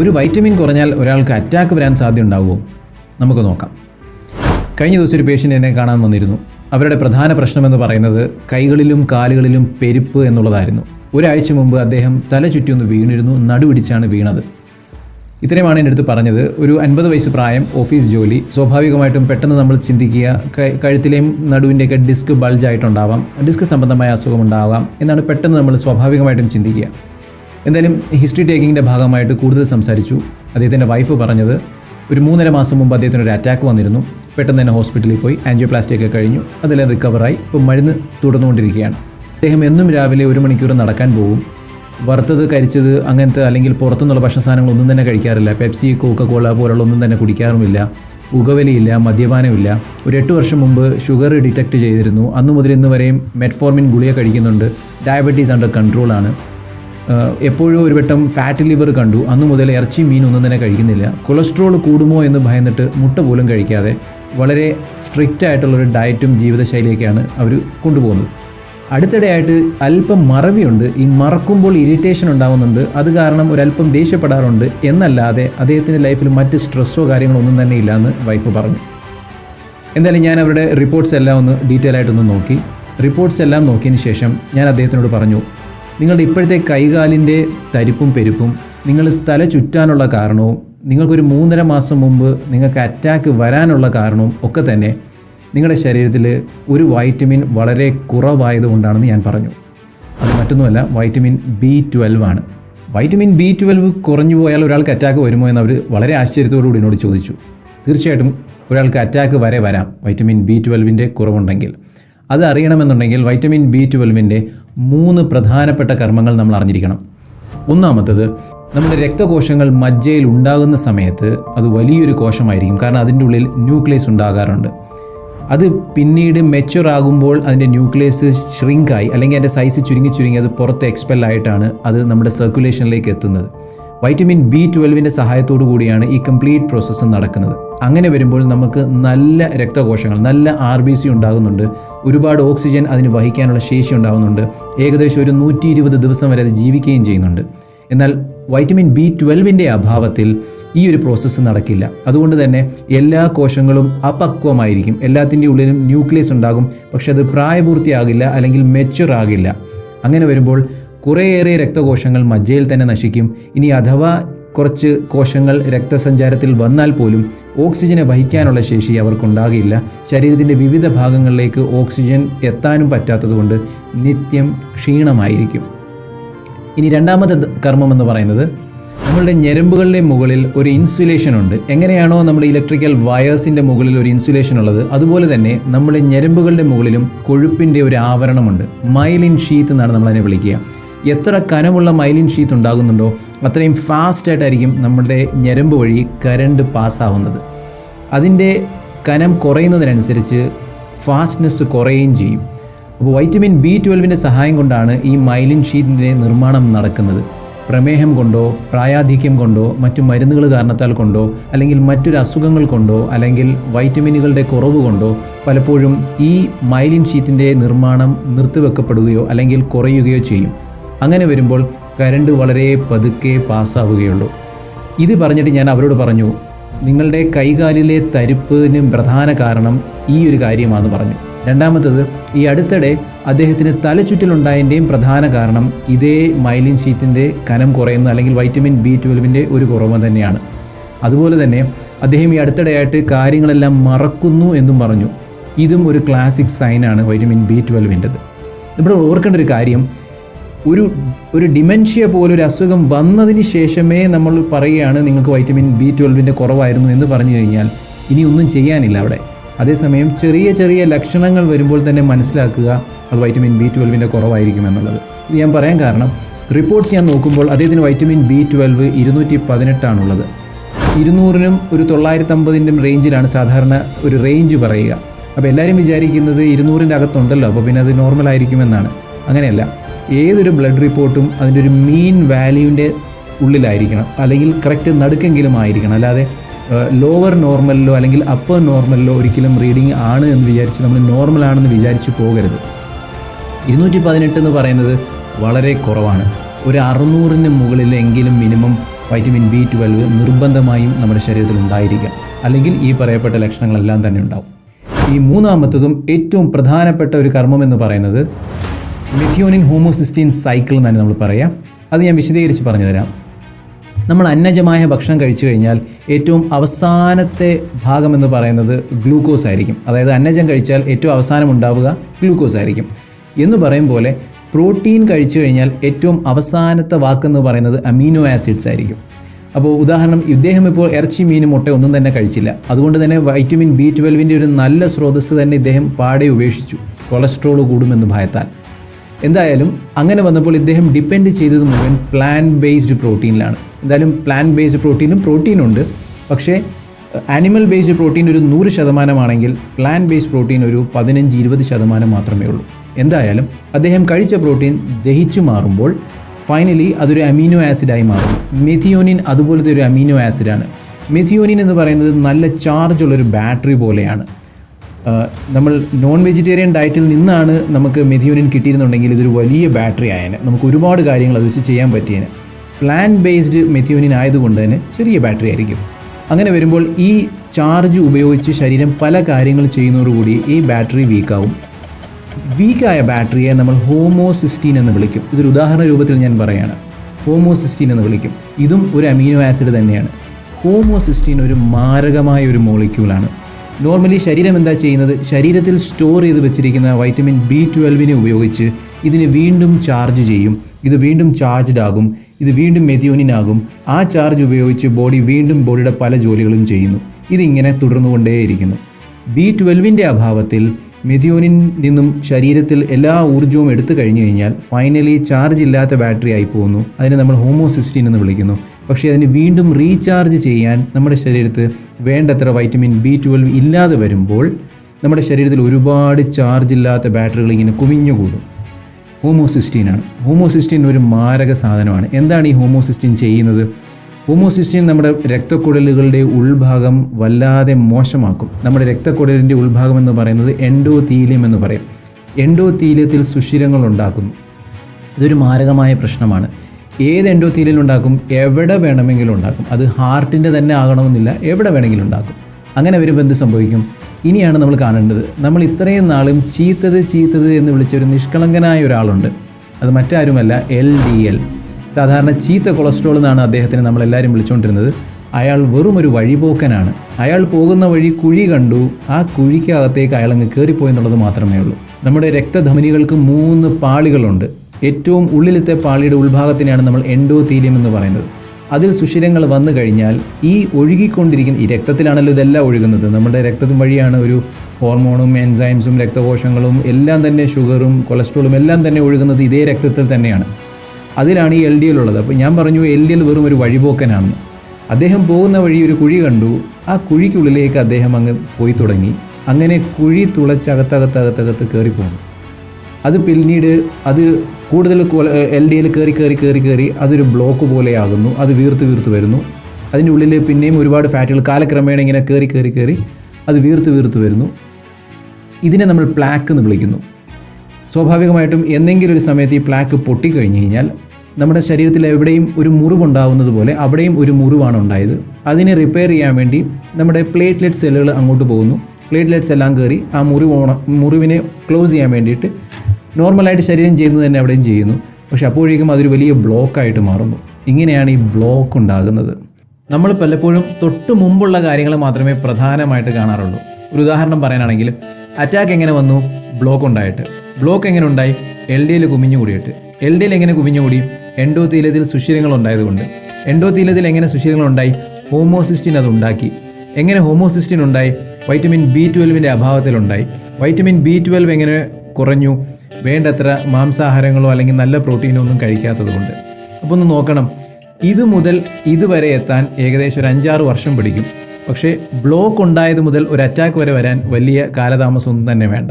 ഒരു വൈറ്റമിൻ കുറഞ്ഞാൽ ഒരാൾക്ക് അറ്റാക്ക് വരാൻ സാധ്യത ഉണ്ടാവുമോ നമുക്ക് നോക്കാം. കഴിഞ്ഞ ദിവസം ഒരു പേഷ്യന്റ് എന്നെ കാണാൻ വന്നിരുന്നു. അവരുടെ പ്രധാന പ്രശ്നമെന്ന് പറയുന്നത് കൈകളിലും കാലുകളിലും പെരുപ്പ് എന്നുള്ളതായിരുന്നു. ഒരാഴ്ച മുമ്പ് അദ്ദേഹം തല ചുറ്റിയൊന്ന് വീണിരുന്നു നടുപിടിച്ചാണ് വീണത്. ഇത്രയുമാണ് എന്റെ അടുത്ത് പറഞ്ഞത്. ഒരു അൻപത് വയസ്സ് പ്രായം ഓഫീസ് ജോലി. സ്വാഭാവികമായിട്ടും പെട്ടെന്ന് നമ്മൾ ചിന്തിക്കുക കഴുത്തിലെയും നടുവിന്റെയൊക്കെ ഡിസ്ക് ബൾജായിട്ടുണ്ടാവാം ഡിസ്ക് സംബന്ധമായ അസുഖം അസുഖമുണ്ടാവാം എന്നാണ് പെട്ടെന്ന് നമ്മൾ സ്വാഭാവികമായിട്ടും ചിന്തിക്കുക. എന്തായാലും ഹിസ്റ്ററി ടേക്കിങ്ങിന്റെ ഭാഗമായിട്ട് കൂടുതൽ സംസാരിച്ചു. അദ്ദേഹത്തിന്റെ വൈഫ് പറഞ്ഞത് ഒരു മൂന്നര മാസം മുമ്പ് അദ്ദേഹത്തിന് ഒരു അറ്റാക്ക് വന്നിരുന്നു. പെട്ടെന്ന് തന്നെ ഹോസ്പിറ്റലിൽ പോയി ആൻജിയോപ്ലാസ്റ്റി ഒക്കെ കഴിഞ്ഞു. അതെല്ലാം റിക്കവറായി ഇപ്പോൾ മരുന്ന് തുടർന്നുകൊണ്ടിരിക്കുകയാണ്. അദ്ദേഹം എന്നും രാവിലെ ഒരു മണിക്കൂർ നടക്കാൻ പോകും. വറുത്തത് കരിച്ചത് അങ്ങനത്തെ അല്ലെങ്കിൽ പുറത്തുനിന്നുള്ള ഭക്ഷണ സാധനങ്ങളൊന്നും തന്നെ കഴിക്കാറില്ല. പെപ്സി കോക്ക കോള പോലുള്ള ഒന്നും തന്നെ കുടിക്കാറുമില്ല. പുകവലിയില്ല മദ്യപാനമില്ല. ഒരു എട്ട് വർഷം മുമ്പ് ഷുഗർ ഡിറ്റക്ട് ചെയ്തിരുന്നു. അന്നു മുതൽ ഇന്ന് വരെയും മെറ്റ്ഫോർമിൻ ഗുളിക കഴിക്കുന്നുണ്ട്. ഡയബറ്റീസ് അണ്ടർ കൺട്രോളാണ് എപ്പോഴും ഒരു വട്ടം ഫാറ്റ് ലിവർ കണ്ടു. അന്നു മുതൽ ഇറച്ചി മീൻ ഒന്നും തന്നെ കഴിക്കുന്നില്ല. കൊളസ്ട്രോൾ കൂടുമോ എന്ന് ഭയന്നിട്ട് മുട്ട പോലും കഴിക്കാതെ വളരെ സ്ട്രിക്റ്റ് ആയിട്ടുള്ളൊരു ഡയറ്റും ജീവിതശൈലിയൊക്കെയാണ് അവർ കൊണ്ടുപോകുന്നത്. അടുത്തിടെയായിട്ട് അല്പം മറവിയുണ്ട്. ഈ മറക്കുമ്പോൾ ഇറിറ്റേഷൻ ഉണ്ടാകുന്നുണ്ട് അത് കാരണം ഒരല്പം ദേഷ്യപ്പെടാറുണ്ട്. എന്നല്ലാതെ അദ്ദേഹത്തിന്റെ ലൈഫിൽ മറ്റ് സ്ട്രെസ്സോ കാര്യങ്ങളോ ഒന്നും തന്നെ ഇല്ലയെന്ന് വൈഫ് പറഞ്ഞു. എന്തായാലും ഞാൻ അവരുടെ റിപ്പോർട്ട്സ് എല്ലാം ഒന്ന് ഡീറ്റെയിൽ ആയിട്ടൊന്ന് നോക്കി. റിപ്പോർട്ട്സ് എല്ലാം നോക്കിയതിന് ശേഷം ഞാൻ അദ്ദേഹത്തിനോട് പറഞ്ഞു നിങ്ങളുടെ ഇപ്പോഴത്തെ കൈകാലിന്റെ തരിപ്പും പെരുപ്പും നിങ്ങൾ തല ചുറ്റാനുള്ള കാരണവും നിങ്ങൾക്കൊരു മൂന്നര മാസം മുമ്പ് നിങ്ങൾക്ക് അറ്റാക്ക് വരാനുള്ള കാരണവും ഒക്കെ തന്നെ നിങ്ങളുടെ ശരീരത്തിൽ ഒരു വൈറ്റമിൻ വളരെ കുറവായതുകൊണ്ടാണെന്ന് ഞാൻ പറഞ്ഞു. അത് മറ്റൊന്നുമല്ല വൈറ്റമിൻ ബി ട്വൽവ് ആണ്. വൈറ്റമിൻ ബി ട്വൽവ് കുറഞ്ഞു പോയാൽ ഒരാൾക്ക് അറ്റാക്ക് വരുമോ എന്ന് അവർ വളരെ ആശ്ചര്യത്തോടുകൂടി എന്നോട് ചോദിച്ചു. തീർച്ചയായിട്ടും ഒരാൾക്ക് അറ്റാക്ക് വരെ വരാം വൈറ്റമിൻ ബി ട്വൽവിന്റെ കുറവുണ്ടെങ്കിൽ. അത് അറിയണമെന്നുണ്ടെങ്കിൽ വൈറ്റമിൻ ബി ട്വൽവിന്റെ മൂന്ന് പ്രധാനപ്പെട്ട കർമ്മങ്ങൾ നമ്മൾ അറിഞ്ഞിരിക്കണം. ഒന്നാമത്തത് നമ്മുടെ രക്തകോശങ്ങൾ മജ്ജയിൽ ഉണ്ടാകുന്ന സമയത്ത് അത് വലിയൊരു കോശമായിരിക്കും. കാരണം അതിന്റെ ഉള്ളിൽ ന്യൂക്ലിയസ് ഉണ്ടാകാറുണ്ട്. അത് പിന്നീട് മെച്ചുർ ആകുമ്പോൾ അതിന്റെ ന്യൂക്ലിയസ് ഷ്രിങ്കായി അല്ലെങ്കിൽ അതിന്റെ സൈസ് ചുരുങ്ങി ചുരുങ്ങി അത് പുറത്ത് എക്സ്പെല്ലായിട്ടാണ് അത് നമ്മുടെ സർക്കുലേഷനിലേക്ക് എത്തുന്നത്. വൈറ്റമിൻ ബി ട്വൽവിന്റെ സഹായത്തോടു കൂടിയാണ് ഈ കംപ്ലീറ്റ് പ്രോസസ്സ് നടക്കുന്നത്. അങ്ങനെ വരുമ്പോൾ നമുക്ക് നല്ല രക്തകോശങ്ങൾ നല്ല ആർ ബി സി ഉണ്ടാകുന്നുണ്ട്. ഒരുപാട് ഓക്സിജൻ അതിന് വഹിക്കാനുള്ള ശേഷി ഉണ്ടാകുന്നുണ്ട്. ഏകദേശം ഒരു നൂറ്റി ഇരുപത് ദിവസം വരെ അത് ജീവിക്കുകയും ചെയ്യുന്നുണ്ട്. എന്നാൽ വൈറ്റമിൻ ബി ട്വൽവിന്റെ അഭാവത്തിൽ ഈ ഒരു പ്രോസസ്സ് നടക്കില്ല. അതുകൊണ്ട് തന്നെ എല്ലാ കോശങ്ങളും അപക്വമായിരിക്കും. എല്ലാത്തിന്റെ ഉള്ളിലും ന്യൂക്ലിയസ് ഉണ്ടാകും. പക്ഷെ അത് പ്രായപൂർത്തിയാകില്ല അല്ലെങ്കിൽ മെച്ചുർ ആകില്ല. അങ്ങനെ വരുമ്പോൾ കുറേയേറെ രക്തകോശങ്ങൾ മജ്ജയിൽ തന്നെ നശിക്കും. ഇനി അഥവാ കുറച്ച് കോശങ്ങൾ രക്തസഞ്ചാരത്തിൽ വന്നാൽ പോലും ഓക്സിജനെ വഹിക്കാനുള്ള ശേഷി അവർക്കുണ്ടാകില്ല. ശരീരത്തിന്റെ വിവിധ ഭാഗങ്ങളിലേക്ക് ഓക്സിജൻ എത്താനും പറ്റാത്തതുകൊണ്ട് നിത്യം ക്ഷീണമായിരിക്കും. ഇനി രണ്ടാമത്തെ കർമ്മം എന്ന് പറയുന്നത് നമ്മളുടെ ഞരമ്പുകളുടെ മുകളിൽ ഒരു ഇൻസുലേഷൻ ഉണ്ട്. എങ്ങനെയാണോ നമ്മുടെ ഇലക്ട്രിക്കൽ വയേഴ്സിന്റെ മുകളിൽ ഒരു ഇൻസുലേഷൻ ഉള്ളത് അതുപോലെ തന്നെ നമ്മുടെ ഞരമ്പുകളുടെ മുകളിലും കൊഴുപ്പിന്റെ ഒരു ആവരണമുണ്ട്. മൈലിൻ ഷീത്ത് എന്നാണ് നമ്മളതിനെ വിളിക്കുക. എത്ര കനമുള്ള മൈലിൻ ഷീത്ത് ഉണ്ടാകുന്നുണ്ടോ അത്രയും ഫാസ്റ്റായിട്ടായിരിക്കും നമ്മുടെ ഞരമ്പ് വഴി കരണ്ട് പാസ്സാവുന്നത് അതിന്റെ കനം കുറയുന്നതിനനുസരിച്ച് ഫാസ്റ്റ്നെസ് കുറയുകയും ചെയ്യും. അപ്പോൾ വൈറ്റമിൻ ബി ട്വൽവിന്റെ സഹായം കൊണ്ടാണ് ഈ മൈലിൻ ഷീറ്റിന്റെ നിർമ്മാണം നടക്കുന്നത്. പ്രമേഹം കൊണ്ടോ പ്രായാധിക്യം കൊണ്ടോ മറ്റു മരുന്നുകൾ കാരണത്താൽ കൊണ്ടോ അല്ലെങ്കിൽ മറ്റൊരു അസുഖങ്ങൾ കൊണ്ടോ അല്ലെങ്കിൽ വൈറ്റമിനുകളുടെ കുറവ് കൊണ്ടോ പലപ്പോഴും ഈ മൈലിൻ ഷീറ്റിന്റെ നിർമ്മാണം നിർത്തിവെക്കപ്പെടുകയോ അല്ലെങ്കിൽ കുറയുകയോ ചെയ്യും. അങ്ങനെ വരുമ്പോൾ കരണ്ട് വളരെ പതുക്കെ പാസ്സാവുകയുള്ളൂ. ഇത് പറഞ്ഞിട്ട് ഞാൻ അവരോട് പറഞ്ഞു നിങ്ങളുടെ കൈകാലിലെ തരിപ്പിന് പ്രധാന കാരണം ഈ ഒരു കാര്യമാണെന്ന് പറഞ്ഞു. രണ്ടാമത്തത് ഈ അടുത്തിടെ അദ്ദേഹത്തിന് തലചുറ്റലുണ്ടായതിന്റെയും പ്രധാന കാരണം ഇതേ മൈലിൻ ഷീറ്റിന്റെ കനം കുറയുന്ന അല്ലെങ്കിൽ വൈറ്റമിൻ ബി ട്വൽവിന്റെ ഒരു കുറവ് തന്നെയാണ്. അതുപോലെ തന്നെ അദ്ദേഹം ഈ അടുത്തിടെയായിട്ട് കാര്യങ്ങളെല്ലാം മറക്കുന്നു എന്നും പറഞ്ഞു. ഇതും ഒരു ക്ലാസിക് സൈനാണ് വൈറ്റമിൻ ബി ട്വൽവിന്റെത്. ഇവിടെ ഓർക്കേണ്ട ഒരു കാര്യം ഒരു ഒരു ഡിമെൻഷ്യ ഒരു അസുഖം വന്നതിന് ശേഷമേ നമ്മൾ പറയുകയാണ് നിങ്ങൾക്ക് വൈറ്റമിൻ ബി ട്വൽവിന്റെ കുറവായിരുന്നു എന്ന് പറഞ്ഞു കഴിഞ്ഞാൽ ഇനി ഒന്നും ചെയ്യാനില്ല അവിടെ. അതേസമയം ചെറിയ ചെറിയ ലക്ഷണങ്ങൾ വരുമ്പോൾ തന്നെ മനസ്സിലാക്കുക അത് വൈറ്റമിൻ ബി ട്വൽവിന്റെ കുറവായിരിക്കും എന്നുള്ളത്. ഇത് ഞാൻ പറയാൻ കാരണം റിപ്പോർട്ട്സ് ഞാൻ നോക്കുമ്പോൾ അദ്ദേഹത്തിന് വൈറ്റമിൻ ബി ട്വൽവ് ഇരുന്നൂറ്റി പതിനെട്ടാണുള്ളത് ഇരുന്നൂറിനും ഒരു തൊള്ളായിരത്തമ്പതിന്റെ റേഞ്ചിലാണ് സാധാരണ ഒരു റേഞ്ച് പറയുക. അപ്പോൾ എല്ലാവരും വിചാരിക്കുന്നത് ഇരുന്നൂറിന്റെ അകത്തുണ്ടല്ലോ അപ്പോൾ പിന്നെ അത് നോർമലായിരിക്കുമെന്നാണ്. അങ്ങനെയല്ല. ഏതൊരു ബ്ലഡ് റിപ്പോർട്ടും അതിന്റെ ഒരു മീൻ വാല്യൂവിന്റെ ഉള്ളിലായിരിക്കണം. അല്ലെങ്കിൽ കറക്റ്റ് നടുക്കെങ്കിലും ആയിരിക്കണം. അല്ലാതെ ലോവർ നോർമലിലോ അല്ലെങ്കിൽ അപ്പർ നോർമലിലോ ഒരിക്കലും റീഡിങ് ആണ് എന്ന് വിചാരിച്ച് നമ്മൾ നോർമൽ ആണെന്ന് വിചാരിച്ച് പോകരുത്. ഇരുന്നൂറ്റി പതിനെട്ട് എന്ന് പറയുന്നത് വളരെ കുറവാണ്. ഒരു അറുന്നൂറിന് മുകളിലെങ്കിലും മിനിമം വൈറ്റമിൻ ബി ട്വൽവ് നിർബന്ധമായും നമ്മുടെ ശരീരത്തിൽ ഉണ്ടായിരിക്കാം. അല്ലെങ്കിൽ ഈ പറയപ്പെട്ട ലക്ഷണങ്ങളെല്ലാം തന്നെ ഉണ്ടാവും. ഈ മൂന്നാമത്തതും ഏറ്റവും പ്രധാനപ്പെട്ട ഒരു കർമ്മം എന്ന് പറയുന്നത് മെഥിയോനിൻ ഹോമോസിസ്റ്റീൻ സൈക്കിൾ എന്നാണ് നമ്മൾ പറയാം. അത് ഞാൻ വിശദീകരിച്ച് പറഞ്ഞു തരാം നമ്മൾ അന്നജമായ ഭക്ഷണം കഴിച്ചു കഴിഞ്ഞാൽ ഏറ്റവും അവസാനത്തെ ഭാഗം എന്ന് പറയുന്നത് ഗ്ലൂക്കോസ് ആയിരിക്കും. അതായത് അന്നജം കഴിച്ചാൽ ഏറ്റവും അവസാനം ഉണ്ടാവുക ഗ്ലൂക്കോസ് ആയിരിക്കും. എന്ന് പറയും പോലെ പ്രോട്ടീൻ കഴിച്ചു കഴിഞ്ഞാൽ ഏറ്റവും അവസാനത്തെ വാക്കെന്ന് പറയുന്നത് അമീനോ ആസിഡ്സ് ആയിരിക്കും. അപ്പോൾ ഉദാഹരണം ഇദ്ദേഹം ഇപ്പോൾ ഇറച്ചി മീൻ മുട്ട ഒന്നും തന്നെ കഴിച്ചില്ല. അതുകൊണ്ട് തന്നെ വൈറ്റമിൻ ബി ട്വൽവിന്റെ ഒരു നല്ല സ്രോതസ്സ് തന്നെ ഇദ്ദേഹം പാടെ ഉപേക്ഷിച്ചു. കൊളസ്ട്രോൾ കൂടുമെന്ന് ഭയത്താൽ. എന്തായാലും അങ്ങനെ വന്നപ്പോൾ ഇദ്ദേഹം ഡിപ്പെൻഡ് ചെയ്തത് മുഴുവൻ പ്ലാൻ ബേസ്ഡ് പ്രോട്ടീനിലാണ് എന്തായാലും പ്ലാൻ ബേസ്ഡ് പ്രോട്ടീനും പ്രോട്ടീനുണ്ട് പക്ഷേ ആനിമൽ ബേസ്ഡ് പ്രോട്ടീൻ ഒരു നൂറ് ശതമാനമാണെങ്കിൽ പ്ലാൻ ബേസ്ഡ് പ്രോട്ടീൻ ഒരു പതിനഞ്ച് ഇരുപത് ശതമാനം മാത്രമേ ഉള്ളൂ. എന്തായാലും അദ്ദേഹം കഴിച്ച പ്രോട്ടീൻ ദഹിച്ചു മാറുമ്പോൾ ഫൈനലി അതൊരു അമീനോ ആസിഡായി മാറും. മെഥിയോനിൻ അതുപോലത്തെ ഒരു അമീനോ ആസിഡാണ് മെഥിയോനിൻ എന്ന് പറയുന്നത് നല്ല ചാർജ് ഉള്ളൊരു ബാറ്ററി പോലെയാണ്. നമ്മൾ നോൺ വെജിറ്റേറിയൻ ഡയറ്റിൽ നിന്നാണ് നമുക്ക് മെഥിയോനിൻ കിട്ടിയിരുന്നുണ്ടെങ്കിൽ ഇതൊരു വലിയ ബാറ്ററി ആയതിന് നമുക്ക് ഒരുപാട് കാര്യങ്ങൾ അത് വെച്ച് ചെയ്യാൻ പറ്റിയതിന് പ്ലാൻ ബേസ്ഡ് മെഥിയോനിൻ ആയതുകൊണ്ട് തന്നെ ചെറിയ ബാറ്ററി ആയിരിക്കും. അങ്ങനെ വരുമ്പോൾ ഈ ചാർജ് ഉപയോഗിച്ച് ശരീരം പല കാര്യങ്ങൾ ചെയ്യുന്നതോടുകൂടി ഈ ബാറ്ററി വീക്കാവും വീക്കായ ബാറ്ററിയെ നമ്മൾ ഹോമോസിസ്റ്റീൻ എന്ന് വിളിക്കും. ഇതൊരു ഉദാഹരണ രൂപത്തിൽ ഞാൻ പറയുകയാണ് ഹോമോസിസ്റ്റീൻ എന്ന് വിളിക്കും. ഇതും ഒരു അമീനോ ആസിഡ് തന്നെയാണ്. ഹോമോസിസ്റ്റീൻ ഒരു മാരകമായ ഒരു മോളിക്യൂളാണ് നോർമലി ശരീരം എന്താ ചെയ്യുന്നത്? ശരീരത്തിൽ സ്റ്റോർ ചെയ്ത് വെച്ചിരിക്കുന്ന വൈറ്റമിൻ ബി ട്വൽവിനെ ഉപയോഗിച്ച് ഇതിനെ വീണ്ടും ചാർജ് ചെയ്യും. ഇത് വീണ്ടും ചാർജ്ഡ് ആകും. ഇത് വീണ്ടും മെതിയോനിൻ ആകും. ആ ചാർജ് ഉപയോഗിച്ച് ബോഡി വീണ്ടും ബോഡിയുടെ പല ജോലികളും ചെയ്യുന്നു. ഇതിങ്ങനെ തുടർന്നുകൊണ്ടേയിരിക്കുന്നു. ബി ട്വൽവിന്റെ അഭാവത്തിൽ മെഥിയോനിൻ നിന്നും ശരീരത്തിൽ എല്ലാ ഊർജവും എടുത്തു കഴിഞ്ഞു കഴിഞ്ഞാൽ ഫൈനലി ചാർജ് ഇല്ലാത്ത ബാറ്ററി ആയി പോകുന്നു. അതിനെ നമ്മൾ ഹോമോസിസ്റ്റീൻ എന്ന് വിളിക്കുന്നു. പക്ഷേ അതിന് വീണ്ടും റീചാർജ് ചെയ്യാൻ നമ്മുടെ ശരീരത്ത് വേണ്ടത്ര വൈറ്റമിൻ ബി ട്വൽവ് ഇല്ലാതെ വരുമ്പോൾ നമ്മുടെ ശരീരത്തിൽ ഒരുപാട് ചാർജ് ഇല്ലാത്ത ബാറ്ററികൾ ഇങ്ങനെ കുമിഞ്ഞുകൂടും. ഹോമോസിസ്റ്റീനാണ് ഹോമോസിസ്റ്റീൻ ഒരു മാരക സാധനമാണ്. എന്താണ് ഈ ഹോമോസിസ്റ്റീൻ ചെയ്യുന്നത്? ഹോമോസിസ്റ്റീൻ നമ്മുടെ രക്തക്കുഴലുകളുടെ ഉൾഭാഗം വല്ലാതെ മോശമാക്കും. നമ്മുടെ രക്തക്കുഴലിന്റെ ഉൾഭാഗം എന്ന് പറയുന്നത് എൻഡോതീലിയം എന്ന് പറയും. എൻഡോതീലിയത്തിൽ സുഷിരങ്ങൾ ഉണ്ടാക്കുന്നു. ഇതൊരു മാരകമായ പ്രശ്നമാണ്. ഏത് എൻഡോത്തീലിയൽ ഉണ്ടാക്കും? എവിടെ വേണമെങ്കിലും ഉണ്ടാക്കും. അത് ഹാർട്ടിന്റെ തന്നെ ആകണമെന്നില്ല. എവിടെ വേണമെങ്കിലും ഉണ്ടാക്കും. അങ്ങനെ വരുമ്പോൾ എന്ത് സംഭവിക്കും? ഇനിയാണ് നമ്മൾ കാണേണ്ടത്. നമ്മൾ ഇത്രയും നാളും ചീത്തത് ചീത്തത് എന്ന് വിളിച്ച ഒരു നിഷ്കളങ്കനായ ഒരാളുണ്ട്. അത് മറ്റാരുമല്ല എൽ ഡി എൽ. സാധാരണ ചീത്ത കൊളസ്ട്രോൾ എന്നാണ് അദ്ദേഹത്തിന് നമ്മളെല്ലാവരും വിളിച്ചുകൊണ്ടിരുന്നത്. അയാൾ വെറും ഒരു വഴിപോക്കനാണ്. അയാൾ പോകുന്ന വഴി കുഴി കണ്ടു. ആ കുഴിക്കകത്തേക്ക് അയാൾ അങ്ങ് കയറിപ്പോയി മാത്രമേ ഉള്ളൂ. നമ്മുടെ രക്തധമനികൾക്ക് മൂന്ന് പാളികളുണ്ട്. ഏറ്റവും ഉള്ളിലത്തെ പാളിയുടെ ഉൾഭാഗത്തിനെയാണ് നമ്മൾ എൻഡോതീലിയം എന്ന് പറയുന്നത്. അതിൽ സുഷിരങ്ങൾ വന്നു കഴിഞ്ഞാൽ ഈ ഒഴുകിക്കൊണ്ടിരിക്കുന്ന ഈ രക്തത്തിലാണല്ലോ ഇതെല്ലാം ഒഴുകുന്നത്. നമ്മുടെ രക്തത്തിൻ വഴിയാണ് ഒരു ഹോർമോണും എൻസൈംസും രക്തകോശങ്ങളും എല്ലാം തന്നെ ഷുഗറും കൊളസ്ട്രോളും എല്ലാം തന്നെ ഒഴുകുന്നത് ഇതേ രക്തത്തിൽ തന്നെയാണ്. അതിലാണ് ഈ എൽ ഡി എൽ ഉള്ളത്. അപ്പോൾ ഞാൻ പറഞ്ഞു എൽ ഡി എൽ വെറും ഒരു വഴിപോക്കനാണെന്ന്. അദ്ദേഹം പോകുന്ന വഴി ഒരു കുഴി കണ്ടു. ആ കുഴിക്കുള്ളിലേക്ക് അദ്ദേഹം അങ്ങ് പോയി തുടങ്ങി. അങ്ങനെ കുഴി തുളച്ചകത്തകത്തകത്തകത്ത് കയറിപ്പോകുന്നു അത് പിന്നീട് അത് കൂടുതൽ എൽ ഡി എൽ കയറി കയറി കയറി കയറി അതൊരു ബ്ലോക്ക് പോലെയാകുന്നു. അത് വീർത്ത് വീർത്ത് വരുന്നു. അതിന്റെ ഉള്ളിൽ പിന്നെയും ഒരുപാട് ഫാറ്റുകൾ കാലക്രമേണ ഇങ്ങനെ കയറി കയറി കയറി അത് വീർത്ത് വീർത്ത് വരുന്നു. ഇതിനെ നമ്മൾ പ്ലാക്ക് എന്ന് വിളിക്കുന്നു. സ്വാഭാവികമായിട്ടും എന്തെങ്കിലും ഒരു സമയത്ത് ഈ പ്ലാക്ക് പൊട്ടിക്കഴിഞ്ഞ് കഴിഞ്ഞാൽ നമ്മുടെ ശരീരത്തിൽ എവിടെയും ഒരു മുറിവുണ്ടാവുന്നത് പോലെ അവിടെയും ഒരു മുറിവാണ് ഉണ്ടായത്. അതിനെ റിപ്പയർ ചെയ്യാൻ വേണ്ടി നമ്മുടെ പ്ലേറ്റ്ലെറ്റ് സെല്ലുകൾ അങ്ങോട്ട് പോകുന്നു. പ്ലേറ്റ്ലെറ്റ്സ് എല്ലാം കയറി ആ മുറിവ് മുറിവിനെ ക്ലോസ് ചെയ്യാൻ വേണ്ടിയിട്ട് നോർമലായിട്ട് ശരീരം ചെയ്യുന്നത് തന്നെ അവിടെയും ചെയ്യുന്നു. പക്ഷെ അപ്പോഴേക്കും അതൊരു വലിയ ബ്ലോക്കായിട്ട് മാറുന്നു. ഇങ്ങനെയാണ് ഈ ബ്ലോക്ക് ഉണ്ടാകുന്നത്. നമ്മൾ പലപ്പോഴും തൊട്ട് മുമ്പുള്ള കാര്യങ്ങൾ മാത്രമേ പ്രധാനമായിട്ട് കാണാറുള്ളൂ. ഒരു ഉദാഹരണം പറയാനാണെങ്കിൽ അറ്റാക്ക് എങ്ങനെ വന്നു? ബ്ലോക്ക് ഉണ്ടായിട്ട്. ബ്ലോക്ക് എങ്ങനെ ഉണ്ടായി? എൽ ഡി എൽ കുമിഞ്ഞു കൂടിയിട്ട്. എൽ ഡി എൽ എങ്ങനെ കുമിഞ്ഞുകൂടി എൻഡോ തീലത്തിൽ സുഷിരങ്ങൾ ഉണ്ടായതുകൊണ്ട്. എൻഡോ തീലത്തിൽ എങ്ങനെ സുഷിരങ്ങൾ ഉണ്ടായി? ഹോമോസിസ്റ്റിൻ അത് ഉണ്ടാക്കി. എങ്ങനെ ഹോമോസിസ്റ്റിൻ ഉണ്ടായി? വൈറ്റമിൻ ബി ട്വൽവിന്റെ അഭാവത്തിലുണ്ടായി വൈറ്റമിൻ ബി ട്വൽവ് എങ്ങനെ കുറഞ്ഞു? വേണ്ടത്ര മാംസാഹാരങ്ങളോ അല്ലെങ്കിൽ നല്ല പ്രോട്ടീനോ ഒന്നും കഴിക്കാത്തത് കൊണ്ട് അപ്പോൾ ഒന്ന് നോക്കണം. ഇത് മുതൽ ഇതുവരെ എത്താൻ ഏകദേശം ഒരു അഞ്ചാറ് വർഷം പിടിക്കും. പക്ഷേ ബ്ലോക്ക് ഉണ്ടായത് മുതൽ ഒരു അറ്റാക്ക് വരെ വരാൻ വലിയ കാലതാമസമൊന്നും തന്നെ വേണ്ട.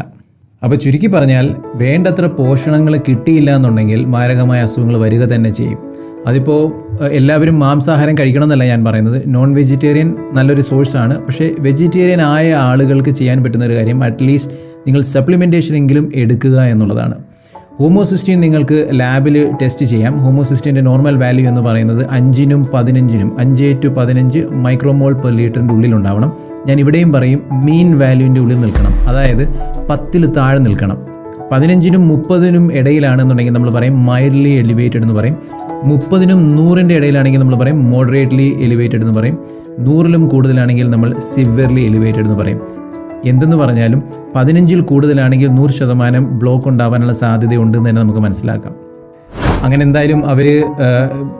അപ്പോൾ ചുരുക്കി പറഞ്ഞാൽ വേണ്ടത്ര പോഷണങ്ങൾ കിട്ടിയില്ല എന്നുണ്ടെങ്കിൽ മാരകമായ അസുഖങ്ങൾ വരിക തന്നെ ചെയ്യും. അതിപ്പോൾ എല്ലാവരും മാംസാഹാരം കഴിക്കണം എന്നല്ല ഞാൻ പറയുന്നത്. നോൺ വെജിറ്റേറിയൻ നല്ലൊരു സോഴ്സാണ് പക്ഷേ വെജിറ്റേറിയൻ ആയ ആളുകൾക്ക് ചെയ്യാൻ പറ്റുന്ന ഒരു കാര്യം അറ്റ്ലീസ്റ്റ് നിങ്ങൾ സപ്ലിമെന്റേഷൻ എങ്കിലും എടുക്കുക എന്നുള്ളതാണ്. ഹോമോസിസ്റ്റിൻ നിങ്ങൾക്ക് ലാബിൽ ടെസ്റ്റ് ചെയ്യാം. ഹോമോസിസ്റ്റീന്റെ നോർമൽ വാല്യൂ എന്ന് പറയുന്നത് അഞ്ചിനും പതിനഞ്ചിനും അഞ്ച് ടു പതിനഞ്ച് മൈക്രോമോൾ പെർ ലിറ്ററിന്റെ ഉള്ളിലുണ്ടാവണം ഞാൻ ഇവിടെയും പറയും മീൻ വാല്യൂവിന്റെ ഉള്ളിൽ നിൽക്കണം. അതായത് പത്തിൽ താഴെ നിൽക്കണം. പതിനഞ്ചിനും മുപ്പതിനും ഇടയിലാണെന്നുണ്ടെങ്കിൽ നമ്മൾ പറയും മൈൽഡ്ലി എലിവേറ്റഡ് എന്ന് പറയും. മുപ്പതിനും നൂറിന്റെ ഇടയിലാണെങ്കിൽ നമ്മൾ പറയും മോഡറേറ്റ്ലി എലിവേറ്റഡ് എന്ന് പറയും. നൂറിലും കൂടുതലാണെങ്കിൽ നമ്മൾ സിവിയർലി എലിവേറ്റഡ് എന്ന് പറയും. എന്തെന്ന് പറഞ്ഞാലും പതിനഞ്ചിൽ കൂടുതലാണെങ്കിൽ നൂറ് ശതമാനം ബ്ലോക്ക് ഉണ്ടാവാനുള്ള സാധ്യതയുണ്ടെന്ന് തന്നെ നമുക്ക് മനസ്സിലാക്കാം. അങ്ങനെ എന്തായാലും അവർ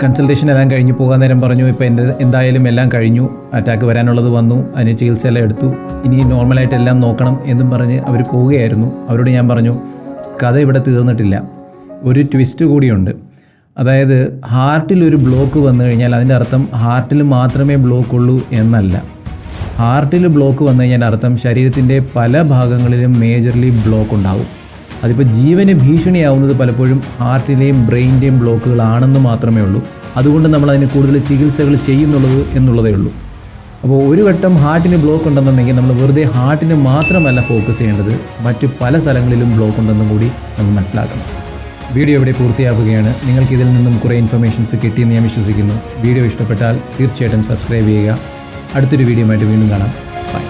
കൺസൾട്ടേഷൻ എല്ലാം കഴിഞ്ഞു. പോകാൻ നേരം പറഞ്ഞു. ഇപ്പോൾ എന്ത് എന്തായാലും എല്ലാം കഴിഞ്ഞു. അറ്റാക്ക് വരാനുള്ളത് വന്നു. അതിന് ചികിത്സ എല്ലാം എടുത്തു. ഇനി നോർമലായിട്ട് എല്ലാം നോക്കണം എന്നും പറഞ്ഞ് അവർ പോവുകയായിരുന്നു. അവരോട് ഞാൻ പറഞ്ഞു കഥ ഇവിടെ തീർന്നിട്ടില്ല. ഒരു ട്വിസ്റ്റ് കൂടിയുണ്ട്. അതായത് ഹാർട്ടിൽ ഒരു ബ്ലോക്ക് വന്നു കഴിഞ്ഞാൽ അതിന്റെ അർത്ഥം ഹാർട്ടിൽ മാത്രമേ ബ്ലോക്ക് ഉള്ളൂ എന്നല്ല. ഹാർട്ടിൽ ബ്ലോക്ക് വന്നു കഴിഞ്ഞാൽ അർത്ഥം ശരീരത്തിന്റെ പല ഭാഗങ്ങളിലും മേജർലി ബ്ലോക്ക് ഉണ്ടാകും അതിപ്പോൾ ജീവന് ഭീഷണിയാവുന്നത് പലപ്പോഴും ഹാർട്ടിലെയും ബ്രെയിന്റെയും ബ്ലോക്കുകളാണെന്ന് മാത്രമേ ഉള്ളൂ. അതുകൊണ്ട് നമ്മൾ അതിന് കൂടുതൽ ചികിത്സകൾ ചെയ്യുന്നുള്ളത് എന്നുള്ളതേ ഉള്ളൂ. അപ്പോൾ ഒരു വട്ടം ഹാർട്ടിന് ബ്ലോക്ക് ഉണ്ടെന്നുണ്ടെങ്കിൽ നമ്മൾ വെറുതെ ഹാർട്ടിന് മാത്രമല്ല ഫോക്കസ് ചെയ്യേണ്ടത് മറ്റ് പല സ്ഥലങ്ങളിലും ബ്ലോക്ക് ഉണ്ടെന്നും കൂടി നമ്മൾ മനസ്സിലാക്കണം. വീഡിയോ ഇവിടെ പൂർത്തിയാവുകയാണ്. നിങ്ങൾക്ക് ഇതിൽ നിന്നും കുറേ ഇൻഫർമേഷൻസ് കിട്ടിയെന്ന് ഞാൻ വിശ്വസിക്കുന്നു. വീഡിയോ ഇഷ്ടപ്പെട്ടാൽ തീർച്ചയായിട്ടും സബ്സ്ക്രൈബ് ചെയ്യുക. അടുത്തൊരു വീഡിയോ വീണ്ടും കാണാം. ബൈ